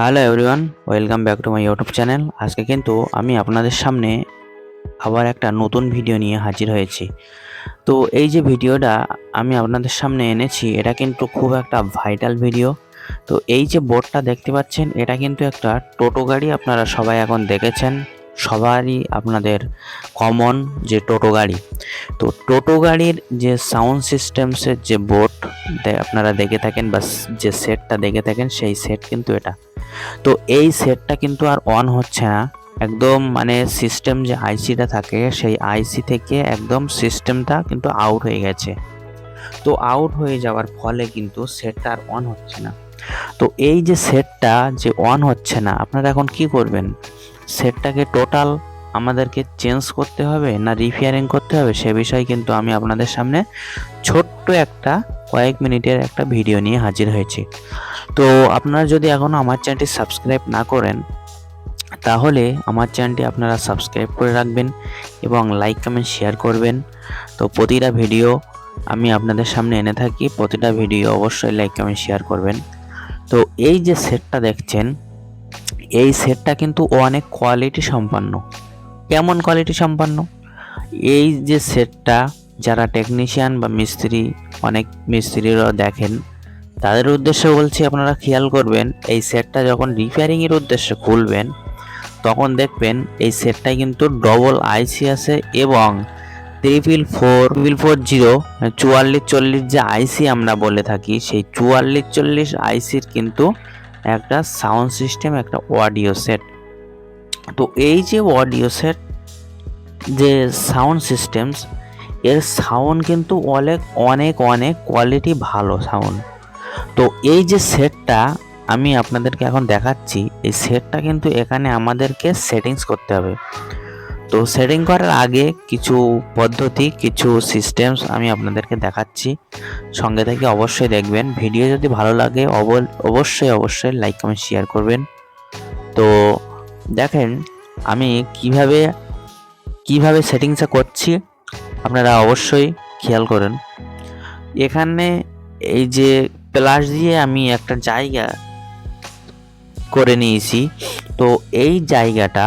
Hello everyone welcome back to my YouTube channel আজকে কিন্তু আমি আপনাদের সামনে আবার একটা নতুন ভিডিও নিয়ে হাজির হয়েছি। তো এই যে ভিডিওটা আমি আপনাদের সামনে এনেছি, এটা কিন্তু খুব একটা ভাইটাল ভিডিও তো এই যে বোর্ডটা দেখতে পাচ্ছেন, এটা কিন্তু একটা টোটো গাড়ি আপনারা সবাই এখন দেখেছেন। সবারই আপনাদের কমন যে টোটো গাড়ি। তো টোটো গাড়ির যে সাউন্ড সিস্টেমসের যে বোর্ড আপনারা দেখে থাকেন বা যে সেটটা দেখে থাকেন, সেই সেট কিন্তু এটা। তো এই সেটটা কিন্তু আর অন হচ্ছে না। একদম মানে সিস্টেম যে আইসিটা থাকে, সেই আইসি থেকে একদম সিস্টেমটা কিন্তু আউট হয়ে গেছে। তো আউট হয়ে যাওয়ার ফলে কিন্তু সেটটা আর অন হচ্ছে না। তো এই যে সেটটা যে অন হচ্ছে না, আপনারা এখন কি করবেন? সেটটাকে টোটাল আমাদেরকে চেঞ্জ করতে হবে না রিপেয়ারিং করতে হবে, সে বিষয়ে কিন্তু আমি আপনাদের সামনে ছোট্ট একটা কয়েক মিনিটের একটা ভিডিও নিয়ে হাজির হয়েছি। তো আপনারা যদি এখনও আমার চ্যানেলটি সাবস্ক্রাইব না করেন, তাহলে আমার চ্যানেলটি আপনারা সাবস্ক্রাইব করে রাখবেন এবং লাইক কমেন্ট শেয়ার করবেন। তো প্রতিটা ভিডিও আমি আপনাদের সামনে এনে থাকি, প্রতিটা ভিডিও অবশ্যই লাইক কমেন্ট শেয়ার করবেন। তো এই যে সেটটা দেখছেন এই সেটটা কিন্তু অনেক কোয়ালিটি সম্পন্ন। কেমন কোয়ালিটি সম্পন্ন? এই যে সেটটা যারা টেকনিশিয়ান বা মিস্ত্রি, অনেক মিস্ত্রিরাও দেখেন, তাদের উদ্দেশ্যে বলছি আপনারা খেয়াল করবেন, এই সেটটা যখন রিপেয়ারিংয়ের উদ্দেশ্যে খুলবেন, তখন দেখবেন এই সেটটায় কিন্তু ডবল আইসি আছে এবং triple four triple four zero চুয়াল্লিশ চল্লিশ যে আইসি আমরা বলে থাকি, সেই চুয়াল্লিশ চল্লিশ আইসির কিন্তু একটা সাউন্ড সিস্টেম, একটা অডিও সেট। তো এই যে অডিও সেট, যে সাউন্ড সিস্টেমস, এর সাউন্ড কিন্তু অনেক অনেক অনেক কোয়ালিটি ভালো সাউন্ড। তো এই যে সেটটা আমি আপনাদেরকে এখন দেখাচ্ছি, এই সেটটা কিন্তু এখানে আমাদেরকে সেটিংস করতে হবে। তো সেটিং করার আগে কিছু পদ্ধতি, কিছু সিস্টেমস আমি আপনাদেরকে দেখাচ্ছি। সঙ্গে থেকে অবশ্যই দেখবেন। ভিডিও যদি ভালো লাগে অবশ্যই অবশ্যই লাইক কমেন্ট শেয়ার করবেন। তো দেখেন, আমি কীভাবে কীভাবে সেটিংসটা করছি, আপনারা অবশ্যই খেয়াল করেন। এখানে এই যে প্লাস দিয়ে আমি একটা জায়গা করে নিয়েছি। তো এই জায়গাটা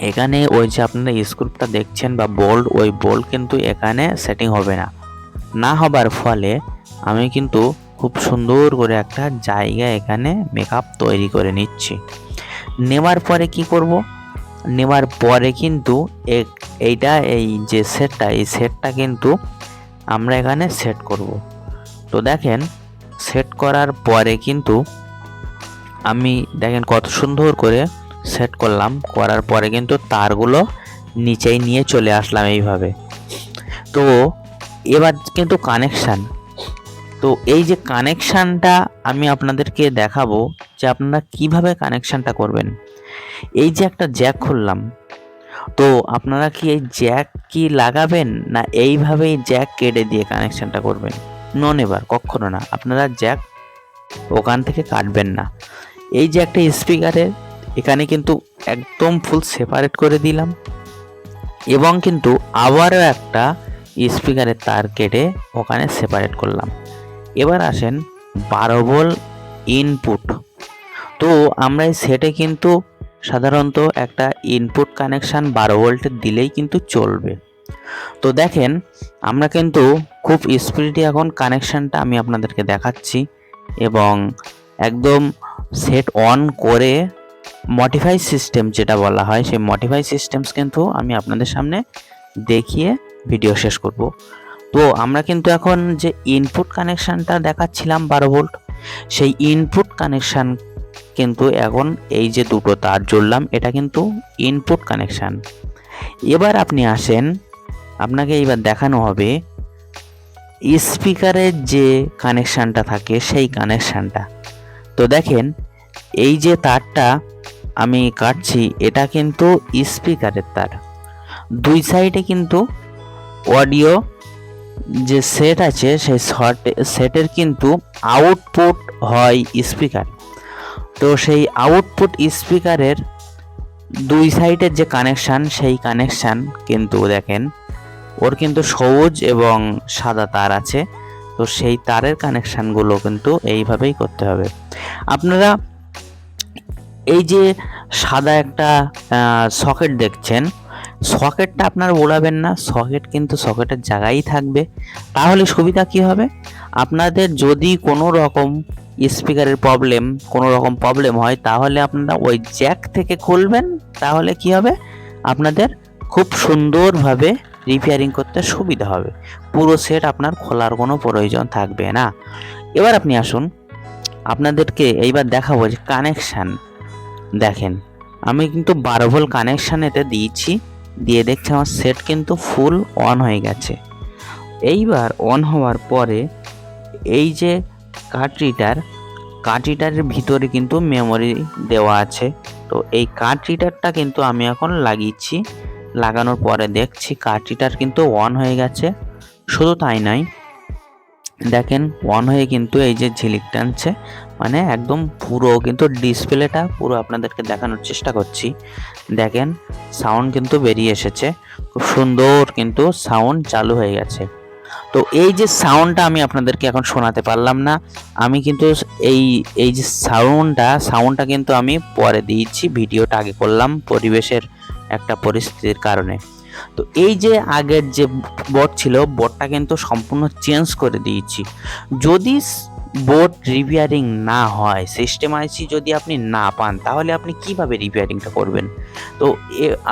এখানে ওই যে আপনারা স্ক্রুপটা দেখছেন বা বোল্ড ওই বোল্ড কিন্তু এখানে সেটিং হবে না। না হবার ফলে আমি কিন্তু খুব সুন্দর করে একটা জায়গা এখানে মেকআপ তৈরি করে নিচ্ছি। নেওয়ার পরে কি করব? নেওয়ার পরে কিন্তু এইটা, এই যে সেটটা এই সেটটা কিন্তু আমরা এখানে সেট করব। তো দেখেন সেট করার পরে কিন্তু আমি দেখেন কত সুন্দর করে সেট করলাম। করার পরে কিন্তু তারগুলো নিচেই নিয়ে চলে আসলাম এইভাবে। তো এবার কিন্তু কানেকশান তো এই যে কানেকশানটা আমি আপনাদেরকে দেখাবো যে আপনারা কীভাবে কানেকশানটা করবেন। এই যে একটা জ্যাক খুললাম। তো আপনারা কি এই জ্যাক কি লাগাবেন না এইভাবেই জ্যাক কেটে দিয়ে কানেকশানটা করবেন? নন এবার কখনো না। আপনারা জ্যাক ওখান থেকে কাটবেন না। এই যে একটা স্পিকারের এখানে কিন্তু একদম ফুল সেপারেট করে দিলাম। এবং কিন্তু আবারও একটা স্পিকারের তার কেটে ওখানে সেপারেট করলাম। এবার আসেন বারো বল ইনপুট তো আমরা এই সেটে কিন্তু সাধারণত একটা ইনপুট কানেকশান বারো ভোল্টের দিলেই কিন্তু চলবে। তো দেখেন, আমরা কিন্তু খুব স্পিডে এখন কানেকশানটা আমি আপনাদেরকে দেখাচ্ছি। এবং একদম সেট অন করে মডিফাই সিস্টেম যেটা বলা হয়, সেই মডিফাই সিস্টেমস কিন্তু আমি আপনাদের সামনে দেখিয়ে ভিডিও শেষ করব। তো আমরা কিন্তু এখন যে ইনপুট কানেকশানটা দেখাচ্ছিলাম বারো ভোল্ট সেই ইনপুট কানেকশান কিন্তু এখন এই যে দুটো তার জুড়লাম, এটা কিন্তু ইনপুট কানেকশান এবার আপনি আসেন, আপনাকে এইবার দেখানো হবে স্পিকারের যে কানেকশানটা থাকে, সেই কানেকশানটা তো দেখেন, এই যে তারটা আমি কাটছি, এটা কিন্তু স্পিকারের তার। দুই সাইডে কিন্তু অডিও যে সেট আছে, সেই সেটের কিন্তু আউটপুট হয় স্পিকার তো সেই আউটপুট স্পিকারের দুই সাইডের যে কানেকশান সেই কানেকশান কিন্তু দেখেন, ওর কিন্তু সবুজ এবং সাদা তার আছে। তো সেই তারের কানেকশানগুলো কিন্তু এইভাবেই করতে হবে। আপনারা এই যে সাদা একটা সকেট দেখছেন সকেটটা আপনার ওড়াবেন না সকেট কিন্তু সকেটের জায়গায় থাকবে। তাহলে সুবিধা কি হবে? আপনাদের যদি কোনো রকম স্পিকারের প্রবলেম কোনো রকম প্রবলেম হয়, তাহলে আপনারা ওই জ্যাক থেকে খুলবেন, তাহলে কি হবে? আপনাদের খুব সুন্দরভাবে রিপেয়ারিং করতে সুবিধা হবে। পুরো সেট আপনার খোলার কোনো প্রয়োজন থাকবে না। এবার আপনি আসুন, আপনাদেরকে এইবার দেখাবো যে কানেকশান দেখেন, আমি কিন্তু বারো ভোল্ট কানেকশান দিয়েছি, দিয়ে দেখছি আমার সেট কিন্তু ফুল অন হয়ে গেছে। এইবার অন হওয়ার পরে এই যে কার্ড রিডারের ভিতরে কিন্তু মেমোরি দেওয়া আছে। তো এই কার্ড রিডারটা কিন্তু আমি এখন লাগিয়েছি, লাগানোর পরে দেখছি রিডার কিন্তু অন হয়ে গেছে। শুধু তাই নয় দেখেন অন হয়ে কিন্তু এই যে ঝিলিক টানছে মানে একদম পুরো কিন্তু ডিসপ্লেটা পুরো আপনাদেরকে দেখানোর চেষ্টা করছি। দেখেন সাউন্ড কিন্তু বেরিয়ে এসেছে। খুব সুন্দর কিন্তু সাউন্ড চালু হয়ে গেছে। তো এই যে সাউন্ডটা আমি আপনাদেরকে এখন শোনাতে পারলাম না, আমি কিন্তু এই এই যে সাউন্ডটা সাউন্ডটা কিন্তু আমি পরে দিয়েছি ভিডিওটা আগে করলাম পরিবেশের একটা পরিস্থিতির কারণে। তো এই যে আগের যে বোর্ড ছিল বোর্ডটা কিন্তু সম্পূর্ণ চেঞ্জ করে দিয়েছি। যদি বোর্ড রিপেয়ারিং না হয় সিস্টেম আইসি যদি আপনি না পান, তাহলে আপনি কীভাবে রিপেয়ারিংটা করবেন? তো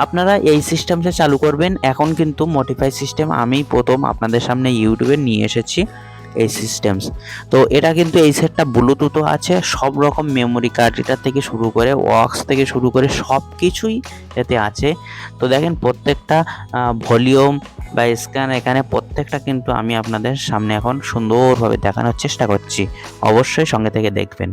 আপনারা এই সিস্টেমটা চালু করবেন। এখন কিন্তু মডিফাই সিস্টেম আমি প্রথম আপনাদের সামনে ইউটিউবে নিয়ে এসেছি। এই সিস্টেমস তো এটা কিন্তু এই সেটটা ব্লুটুথও আছে, সব রকম মেমোরি কার্ড এটা থেকে শুরু করে ওয়াক্স থেকে শুরু করে সব কিছুই এতে আছে। তো দেখেন প্রত্যেকটা ভলিউম বা স্ক্যান এখানে প্রত্যেকটা কিন্তু আমি আপনাদের সামনে এখন সুন্দরভাবে দেখানোর চেষ্টা করছি। অবশ্যই সঙ্গে থেকে দেখবেন।